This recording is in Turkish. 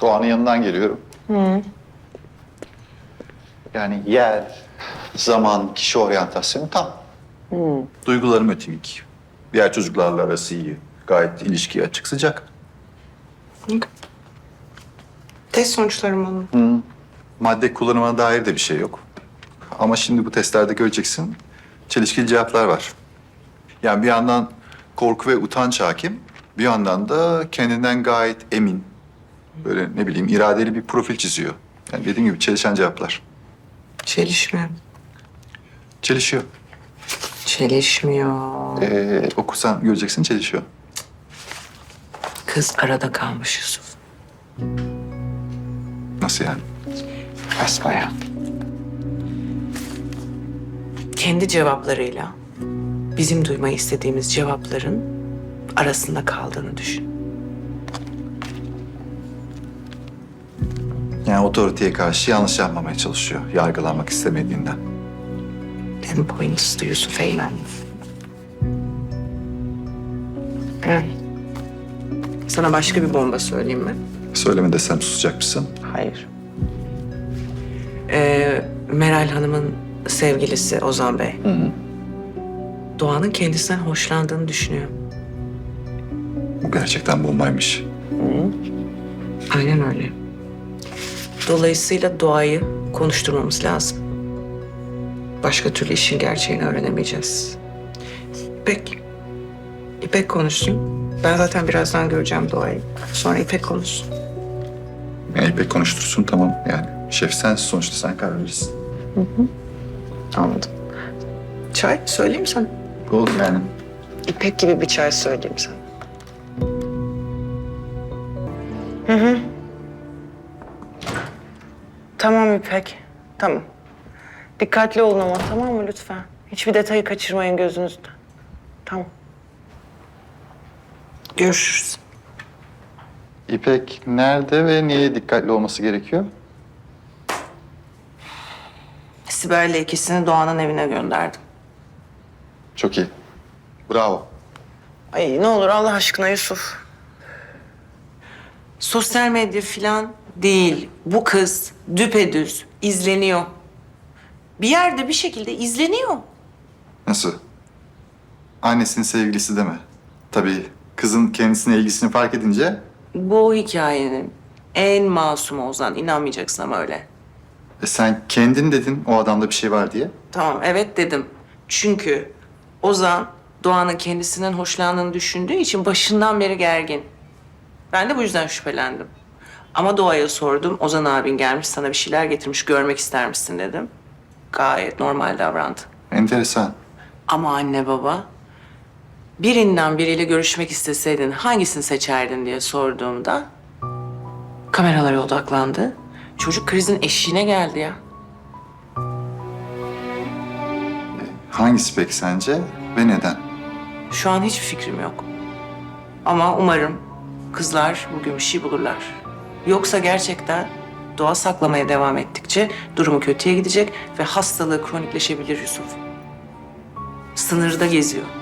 Doğan'ın yanından geliyorum. Yani yer, zaman, kişi oryantasyonu tam. Duygularım ötemik. Diğer çocuklarla arası iyi. Gayet ilişkiye açık, sıcak. Test sonuçlarım onun. Madde kullanımına dair de bir şey yok. Ama şimdi bu testlerde göreceksin, çelişkili cevaplar var. Yani bir yandan korku ve utanç hakim, bir yandan da kendinden gayet emin, böyle ne bileyim iradeli bir profil çiziyor. Yani dediğim gibi çelişen cevaplar. Çelişmiyor. Çelişiyor. Çelişmiyor. Ee, okursan göreceksin çelişiyor. Kız arada kalmış Yusuf. Nasıl yani? Basbaya. Kendi cevaplarıyla bizim duymayı istediğimiz cevapların arasında kaldığını düşün. Yani otoriteye karşı yanlış yapmamaya çalışıyor. Yargılanmak istemediğinden. En points'tu Yusuf Eymen. Hı. Sana başka bir bomba söyleyeyim mi? Söyleme desem susacak mısın? Hayır. Ee, Meral Hanım'ın sevgilisi Ozan Bey. Doğan'ın kendisinden hoşlandığını düşünüyor. Bu gerçekten bombaymış. Aynen öyle. Dolayısıyla Doğa'yı konuşturmamız lazım. Başka türlü işin gerçeğini öğrenemeyeceğiz. İpek. İpek konuşsun. Ben zaten birazdan göreceğim Doğa'yı. Sonra İpek konuşsun. Yani İpek konuştursun tamam yani. Şef sensin sonuçta sen karar verirsin. Anladım. Çay söyleyeyim mi sana? Olur yani. İpek gibi bir çay söyleyeyim sana. Tamam İpek, tamam. Dikkatli olun ama tamam mı lütfen? Hiçbir detayı kaçırmayın gözünüzden. Tamam. Görüşürüz. İpek nerede ve niye dikkatli olması gerekiyor? Sibel'le ikisini Doğan'ın evine gönderdim. Çok iyi. Bravo. Ay ne olur Allah aşkına Yusuf. Sosyal medya falan değil. Bu kız düpedüz izleniyor. Bir yerde bir şekilde izleniyor. Nasıl? Annesinin sevgilisi deme. Tabii kızın kendisine ilgisini fark edince Bu hikayenin en masumu Ozan. inanmayacaksın ama öyle. e, sen kendin dedin o adamda bir şey var diye. Tamam evet dedim. Çünkü Ozan Doğan'ın kendisinden hoşlandığını düşündüğü için başından beri gergin. Ben de bu yüzden şüphelendim. Ama Doğa'ya sordum. Ozan abin gelmiş sana bir şeyler getirmiş görmek ister misin dedim. Gayet normal davrandı. Enteresan. Ama anne baba birinden biriyle görüşmek isteseydin hangisini seçerdin diye sorduğumda kameralara odaklandı. Çocuk krizin eşiğine geldi ya. Hangisi peki sence ve neden? Şu an hiçbir fikrim yok. Ama umarım kızlar bugün bir şey bulurlar. Yoksa gerçekten doğa saklamaya devam ettikçe durumu kötüye gidecek ve hastalığı kronikleşebilir Yusuf. Sınırda geziyor.